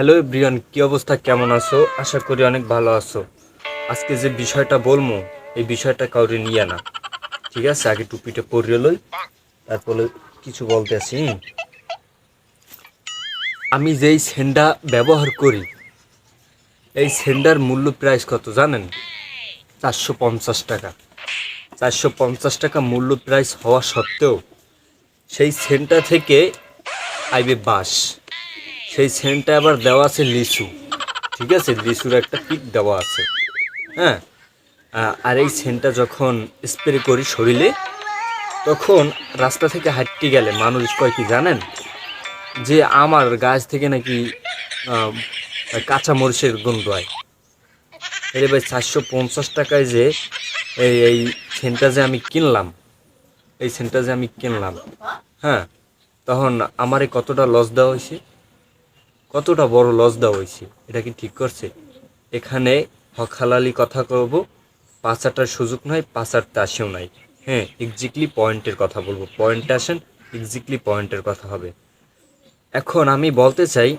Hello Brian কি অবস্থা? কেমন আছো? আশা করি অনেক ভালো আছো। আজকে যে বিষয়টা বলব, এই বিষয়টা কাউরে নিয়ে না। ঠিক আছে? আগে টুপিটা পরিয়ে লই, তারপরে কিছু বলতে আসি আমি যেই সেন্ডা ব্যবহার করি, এই সেন্ডার মূল্য প্রাইস কত জানেন? চারশো পঞ্চাশ টাকা। চারশো পঞ্চাশ টাকা মূল্য প্রাইস হওয়া সত্ত্বেও, সেই সেন্টা থেকে আইবে বাস সেই সেন্টটা আবার দেওয়া আছে লিচু। ঠিক আছে? লিচুর একটা পিক দেওয়া আছে। হ্যাঁ? আর এই সেন্টটা যখন স্প্রে করি শরীরে, তখন রাস্তা থেকে হাঁটতে গেলে মানুষ কয় কি জানেন? যে আমার গাছ থেকে নাকি কাঁচা মরিচের গন্ধ হয় এর ভাই, চারশো পঞ্চাশ টাকায় যে এই এই সেন্টটা যে আমি কিনলাম, এই সেন্টটা যে আমি কিনলাম হ্যাঁ? তখন আমারে কতটা লস দেওয়া হয়েছে? কতটা বড় লস দেওয়া হয়েছে, এটা কি ঠিক করছে? এখানে হকালালি কথা করব পাঁচাটার সুযোগ নয় পাঁচারটা আসেও নাই। হ্যাঁ এক্স্যাক্টলি পয়েন্টের কথা বলব। পয়েন্টে আসেন এক্স্যাক্টলি পয়েন্টের কথা হবে। এখন আমি বলতে চাই,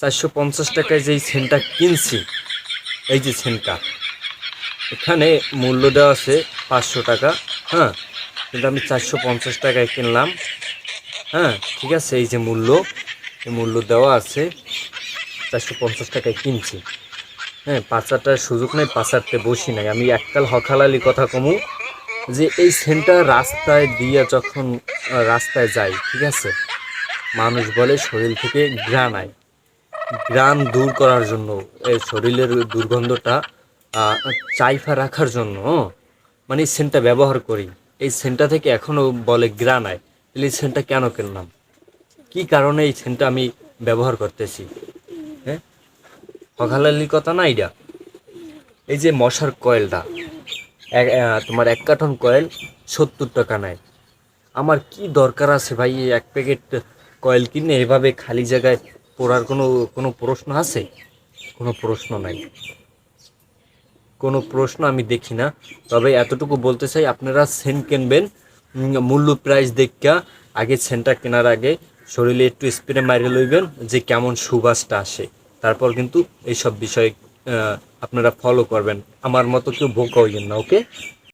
চারশো পঞ্চাশ টাকায় যেই সেনটা কিনছি, এই যে সেনটা, এখানে মূল্য দেওয়া আছে পাঁচশো টাকা হ্যাঁ কিন্তু আমি চারশো পঞ্চাশ টাকায় কিনলাম হ্যাঁ ঠিক আছে, এই যে মূল্য মূল্য দেওয়া আছে। চারশো পঞ্চাশ টাকায় কিনছি। হ্যাঁ পাঁচাটার সুযোগ নেই, পাঁচারতে বসি নাই। আমি এককাল হকালালি কথা কমু যে এই সেন্টার রাস্তায় দিয়ে যখন রাস্তায় যাই, ঠিক আছে? মানুষ বলে শরীর থেকে ঘ্রাণ আয়। গ্রাম দূর করার জন্য, এই শরীরের দুর্গন্ধটা চাইফা রাখার জন্য মানে সেন্টটা ব্যবহার করি। এই সেন্টটা থেকে এখনও বলে গ্রান আয়। তাহলে এই সেন্টটা কেন কিনলাম? কি কারণে এই সেন্টটা আমি ব্যবহার করতেছি? হ্যাঁ? হকালালির কথা না এটা এই যে মশার কয়েলটা তোমার এক কার্টন কয়েল সত্তর টাকা নেয়। আমার কি দরকার আছে ভাই এক প্যাকেট কয়েল কিনে? এভাবে খালি জায়গায় পড়ার কোনো কোনো প্রশ্ন আছে? কোনো প্রশ্ন নাই। কোনো প্রশ্ন আমি দেখি না। তবে এতটুকু বলতে চাই, আপনারা সেন্ট কিনবেন মূল্য প্রাইস দেখা আগে সেন্টটা কেনার আগে শরীরে একটু স্প্রে মারিয়ে লইবেন যে কেমন সুবাসটা আসে। তারপর কিন্তু এইসব বিষয় আপনারা ফলো করবেন। আমার মতো কেউ বোকা হইবেন না ওকে